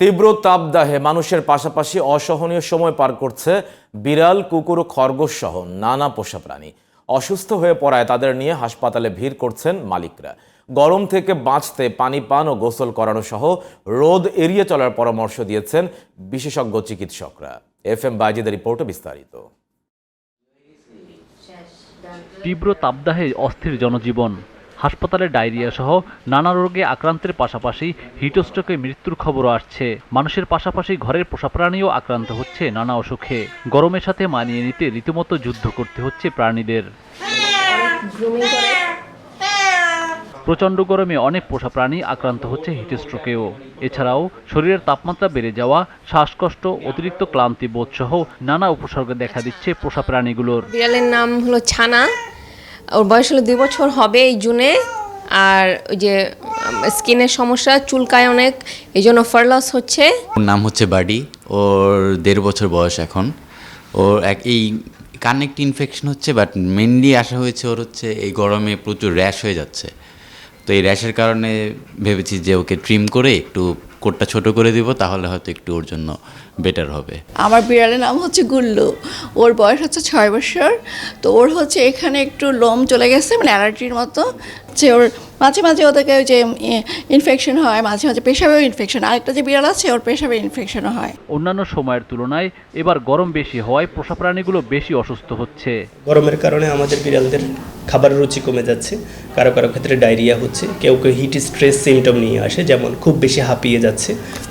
তীব্র তাপদাহে মানুষের পাশাপাশি অসহনীয় সময় পার করছে বিড়াল, কুকুর ও খরগোশ সহ নানা পোষা প্রাণী। অসুস্থ হয়ে পড়ায় তাদের নিয়ে হাসপাতালে ভিড় করছেন মালিকরা। গরম থেকে বাঁচতে পানি পান ও গোসল করানো সহ রোদ এড়িয়ে চলার পরামর্শ দিয়েছেন বিশেষজ্ঞ চিকিৎসকরা। এফ এম বাইজিদের রিপোর্টে বিস্তারিত। তীব্র তাপদাহে অস্থির জনজীবন। হাসপাতালে ডায়রিয়া সহ নানা রোগে আক্রান্তের পাশাপাশি হিটস্ট্রোকে মৃত্যুর খবরও আসছে। মানুষের পাশাপাশি ঘরের পোষা প্রাণীও আক্রান্ত হচ্ছে নানা অসুখে। গরমের সাথে মানিয়ে নিতে রীতিমতো যুদ্ধ করতে হচ্ছে প্রাণীদের। প্রচণ্ড গরমে অনেক পোষা প্রাণী আক্রান্ত হচ্ছে হিটস্ট্রোকেও। এছাড়াও শরীরের তাপমাত্রা বেড়ে যাওয়া, শ্বাসকষ্ট, অতিরিক্ত ক্লান্তি বোধ সহ নানা উপসর্গ দেখা দিচ্ছে পোষা প্রাণীগুলোর বিড়ালের নাম হলো ছানা। ওর বয়স হলো দুই বছর, হবে এই জুনে। আর ওই যে স্কিনের সমস্যা, চুলকায় অনেক, এই জন্য ফার্লস হচ্ছে। ওর নাম হচ্ছে বাডি, ওর দেড় বছর বয়স এখন। ওর এক, এই কানেক্ট ইনফেকশন হচ্ছে বাট মেনলি আসা হয়েছে ওর হচ্ছে, এই গরমে প্রচুর র্যাশ হয়ে যাচ্ছে। তো এই র্যাশের কারণে ভেবেছি যে ওকে ট্রিম করে একটু কোটটা ছোট করে দিব তাহলে হয়তো একটু ওর জন্য বেটার হবে। আমার বিড়ালের নাম হচ্ছে গুল্লু। ওর বয়স হচ্ছে ছয় বছর। তো ওর হচ্ছে এখানে একটু লোম চলে গেছে মানে অ্যালার্জির মতো। যে ওর মাঝে মাঝে ওদেরকে ওই যে ইনফেকশন হয় মাঝে মাঝে পেশাবেও ইনফেকশন আরেকটা যে বিড়াল আছে ওর পেশাবে ইনফেকশনও হয়। অন্যান্য সময়ের তুলনায় এবার গরম বেশি হওয়ায় পোষা প্রাণীগুলো বেশি অসুস্থ হচ্ছে। গরমের কারণে আমাদের বিড়ালদের খাবারের রুচি কমে যাচ্ছে। কারও কারও ক্ষেত্রে ডায়রিয়া হচ্ছে। কেউ কেউ হিট স্ট্রেস সিমটম নিয়ে আসে যেমন খুব বেশি হাঁপিয়ে যাচ্ছে।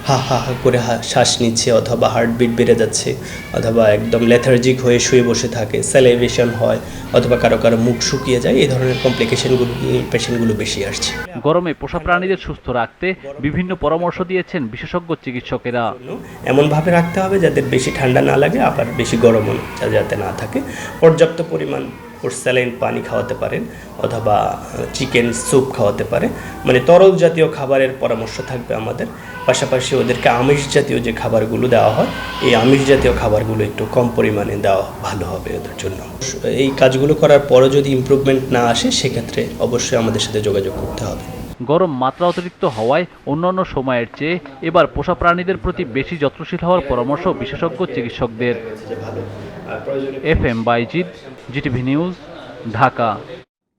হা হা হা করে শ্বাস নিচ্ছে অথবা হার্টবিট বেড়ে যাচ্ছে অথবা একদম লেথার্জিক হয়ে শুয়ে বসে থাকে স্যালাইভেশন হয় অথবা কারও কারও মুখ শুকিয়ে যায় এই ধরনের কমপ্লিকেশনগুলো পেশেন্টগুলো বেশি আসছে। গরমে পোষা প্রাণীদের সুস্থ রাখতে বিভিন্ন পরামর্শ দিয়েছেন বিশেষজ্ঞ চিকিৎসকেরা। এমনভাবে রাখতে হবে যাতে বেশি ঠান্ডা না লাগে আবার বেশি গরমও যাতে না থাকে। পর্যাপ্ত পরিমাণ স্যালাইন পানি খাওয়াতে পারেন অথবা চিকেন স্যুপ খাওয়াতে পারে মানে তরল জাতীয় খাবারের পরামর্শ থাকবে আমাদের। পাশাপাশি ওদেরকে আমিষ জাতীয় যে খাবারগুলো দেওয়া হয়, এই আমিষ জাতীয় খাবারগুলো একটু কম পরিমাণে দেওয়া ভালো হবে ওদের জন্য। এই কাজগুলো করার পরও যদি ইমপ্রুভমেন্ট না আসে, সেক্ষেত্রে অবশ্যই আমাদের সাথে যোগাযোগ করতে হবে। গরম মাত্রা অতিরিক্ত হওয়ায় অন্যান্য সময়ের চেয়ে এবার পোষা প্রাণীদের প্রতি বেশি যত্নশীল হওয়ার পরামর্শ বিশেষজ্ঞ চিকিৎসকদের। F M Baizid GTV news Dhaka.